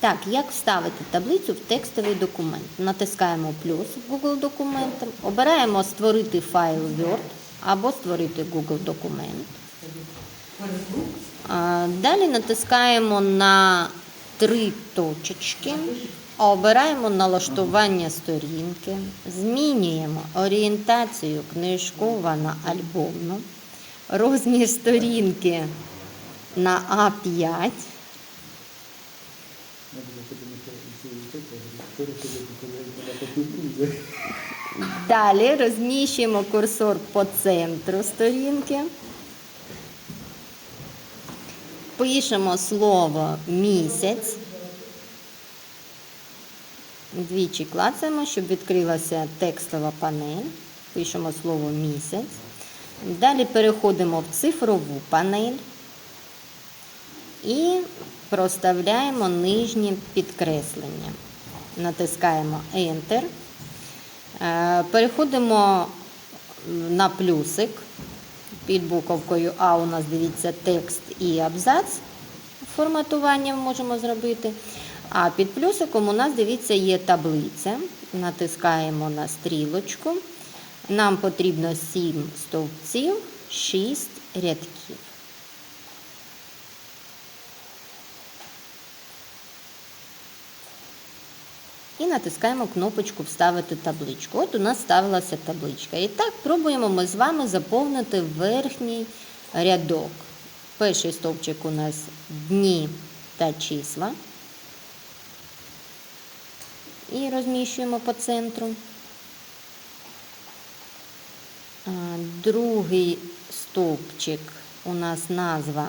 Так, як вставити таблицю в текстовий документ? Натискаємо плюс в Google документам, обираємо створити файл Word або створити Google документ. Далі натискаємо на три точечки, обираємо налаштування сторінки, змінюємо орієнтацію книжкова на альбомну, розмір сторінки на А5. Далі розміщуємо курсор по центру сторінки. Пишемо слово місяць. Двічі клацаємо, щоб відкрилася текстова панель. Пишемо слово місяць. Далі переходимо в цифрову панель і проставляємо нижнє підкреслення. Натискаємо Enter. Е, Переходимо на плюсик. Під буковкою А у нас дивіться текст і абзац. Форматування можемо зробити. А під плюсиком у нас дивіться є таблиця. Натискаємо на стрілочку. Нам потрібно 7 стовпців, 6 рядків. І натискаємо кнопочку Вставити табличку. От у нас ставилася табличка. І так пробуємо ми з вами заповнити верхній рядок. Перший стовпчик у нас дні та числа. І розміщуємо по центру. Другий стовпчик у нас назва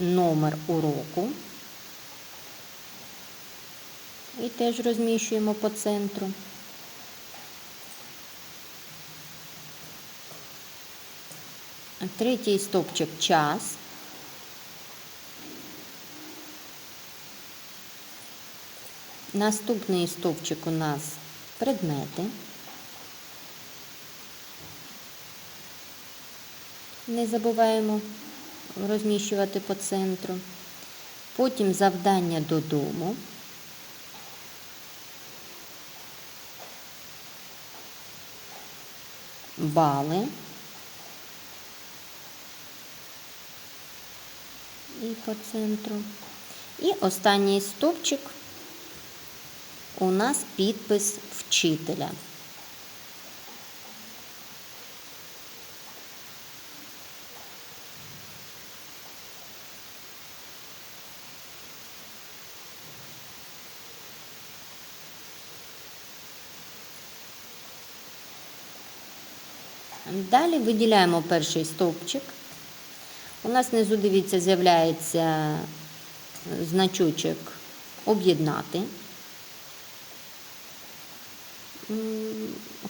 номер уроку. І теж розміщуємо по центру. Третій стовпчик час. Наступний стовпчик у нас предмети. Не забуваємо розміщувати по центру. Потім завдання додому. Бали. І по центру. І останній стовпчик у нас підпис вчителя. Далі виділяємо перший стовпчик. У нас внизу, дивіться, з'являється значочок об'єднати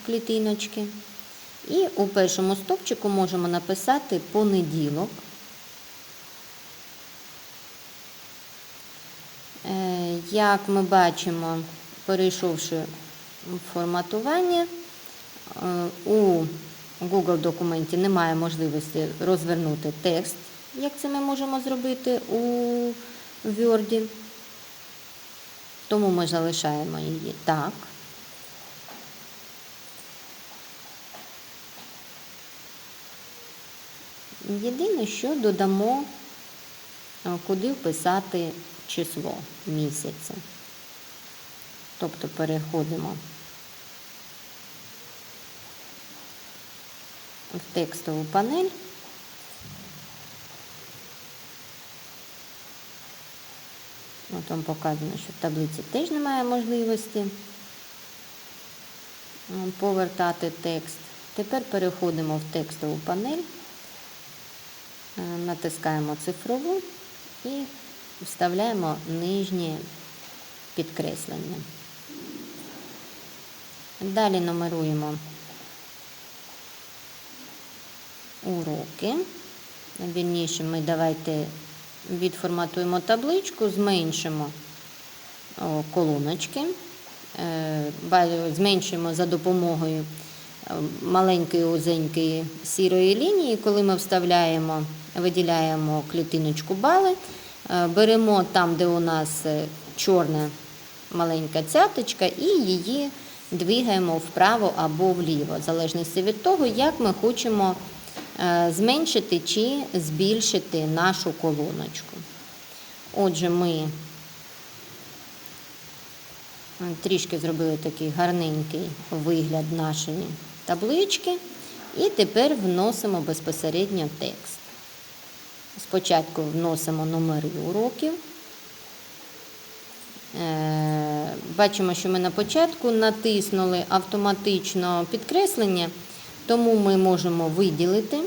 клітиночки. І у першому стовпчику можемо написати понеділок. Е, Як ми бачимо, перейшовши в форматування, е, у Google документі немає можливості розвернути текст, як це ми можемо зробити у Word. Тому ми залишаємо її так. Єдине, що додамо, куди вписати число місяця. Тобто переходимо в текстову панель. От вам показано, що в таблиці теж немає можливості повертати текст. Тепер переходимо в текстову панель, е, натискаємо цифрову і вставляємо нижнє підкреслення. Далі нумеруємо уроки. Вірніше, ми давайте відформатуємо табличку, зменшимо колоночки, Е, зменшуємо за допомогою е, маленької узенької сірої лінії. Коли ми вставляємо, виділяємо клітиночку бали, е, беремо там, де у нас чорна маленька цяточка і її двигаємо вправо або вліво, в залежності від того, як ми хочемо зменшити чи збільшити нашу колоночку. Отже, ми трішки зробили такий гарненький вигляд нашої таблички. І тепер вносимо безпосередньо текст. Спочатку вносимо номери уроків. Е, Бачимо, що ми на початку натиснули автоматично підкреслення, тому ми можемо виділити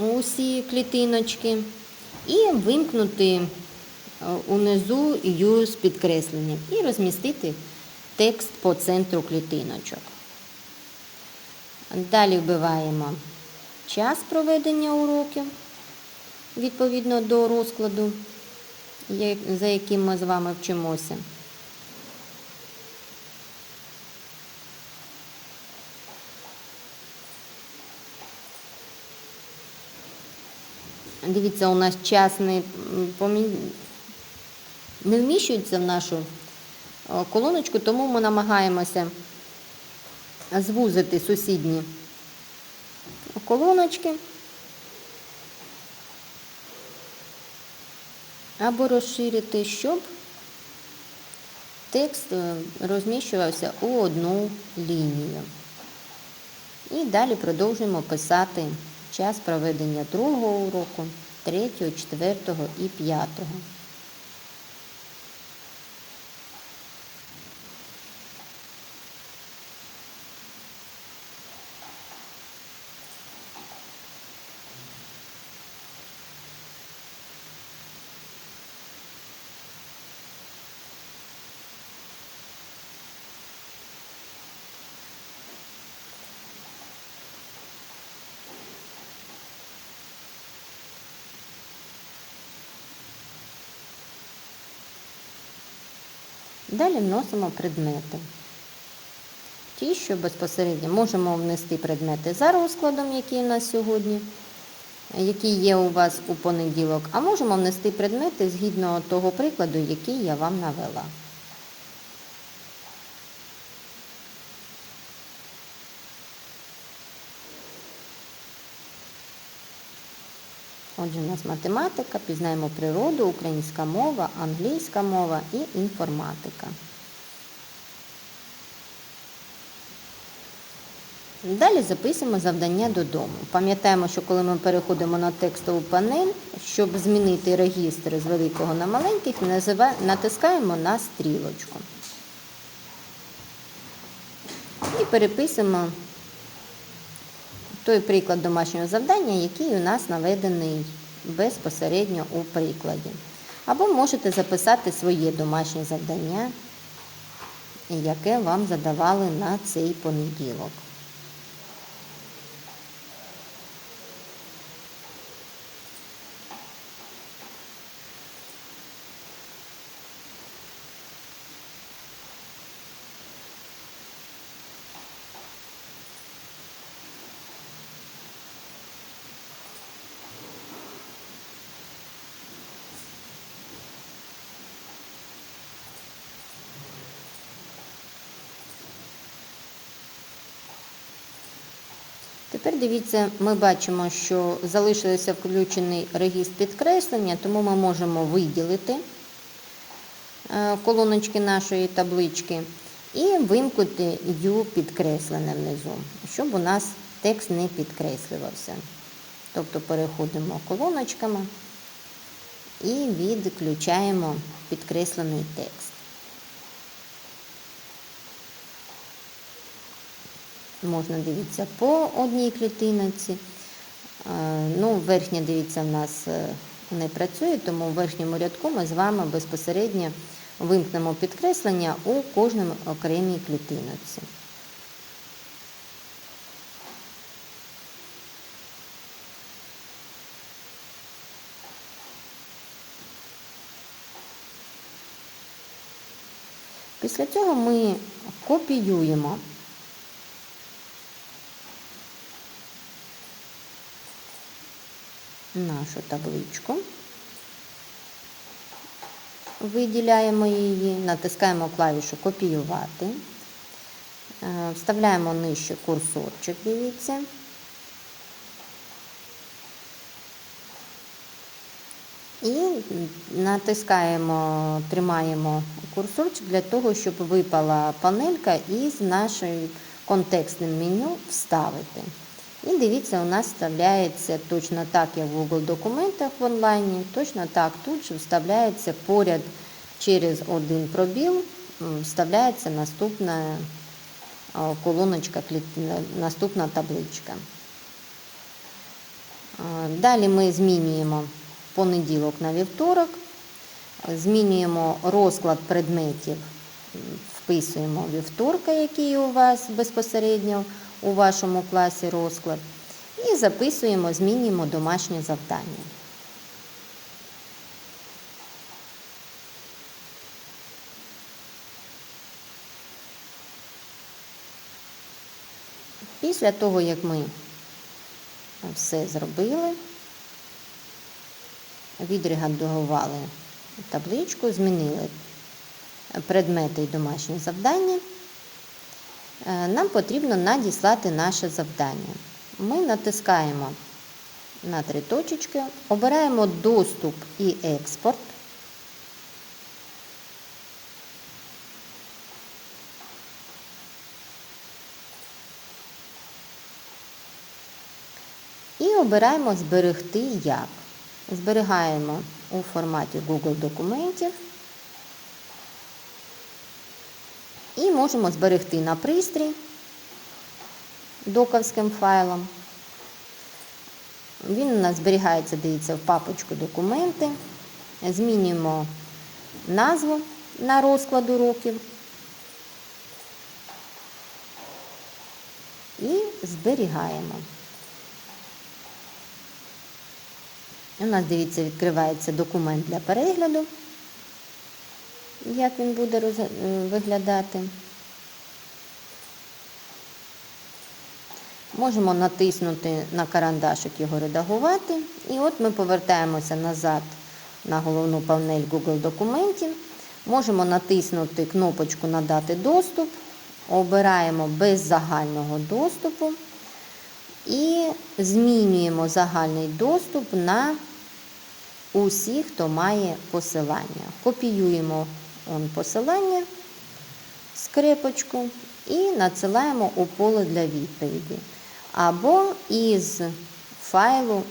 усі клітиночки і вимкнути е, унизу Use підкреслення і розмістити текст по центру клітиночок. Далі вбиваємо час проведення уроків відповідно до розкладу, за яким ми з вами вчимося. Дивіться, у нас час не, помі- не вміщується в нашу колоночку, тому ми намагаємося звузити сусідні колоночки або розширити, щоб текст е, розміщувався у одну лінію. І далі продовжуємо писати час проведення другого уроку, третього, четвертого і п'ятого. Далі вносимо предмети. Ті, що безпосередньо можемо внести предмети за розкладом, який у нас сьогодні, який є у вас у понеділок, а можемо внести предмети згідно того прикладу, який я вам навела. Отже, у нас математика, пізнаємо природу, українська мова, англійська мова і інформатика. Далі записуємо завдання додому. Пам'ятаємо, що коли ми переходимо на текстову панель, щоб змінити регістр з великого на маленький, натискаємо на стрілочку. І переписуємо той приклад домашнього завдання, який у нас наведений безпосередньо у прикладі. Або можете записати своє домашнє завдання, яке вам задавали на цей понеділок. Тепер дивіться, ми бачимо, що залишився включений регістр підкреслення, тому ми можемо виділити е, колоночки нашої таблички і вимкнути U підкреслене внизу, щоб у нас текст не підкреслювався. Тобто переходимо колоночками і відключаємо підкреслений текст. Можна дивитися по одній клітинці. Е, Ну, верхня, дивіться, в нас е, не працює, тому в верхньому рядку ми з вами безпосередньо вимкнемо підкреслення у кожній окремій клітинці. Після цього ми копіюємо нашу табличку. виділяємо її, натискаємо клавішу Копіювати, Е, вставляємо нижче курсорчик, дивіться. І натискаємо, тримаємо курсорчик для того, щоб випала панелька із нашим контекстним меню вставити. І дивіться, у нас вставляється точно так, як в Google документах в онлайні, точно так тут же вставляється поряд через один пробіл, вставляється наступна колоночка, наступна табличка. Далі ми змінюємо понеділок на вівторок, змінюємо розклад предметів, вписуємо вівторка, який у вас безпосередньо у вашому класі розклад, і записуємо, змінюємо домашнє завдання. Після того, як ми все зробили, відредагували табличку, змінили предмети і домашні завдання, нам потрібно надіслати наше завдання. Ми натискаємо на три точечки, обираємо доступ і експорт. І обираємо Зберегти як. Зберігаємо у форматі Google документів. І можемо зберегти на пристрій доковським файлом. Він у нас зберігається, дивіться, в папочку документи. Змінюємо назву на розклад уроків. І зберігаємо. У нас, дивіться, відкривається документ для перегляду, як він буде роз... е, виглядати. Можемо натиснути на карандашик його редагувати. І от ми повертаємося назад на головну панель Google документів. Можемо натиснути кнопочку Надати доступ, обираємо без загального доступу і змінюємо загальний доступ на усіх, хто має посилання. Копіюємо он посилання, скрипочку, і надсилаємо у поле для відповіді. Або із файлу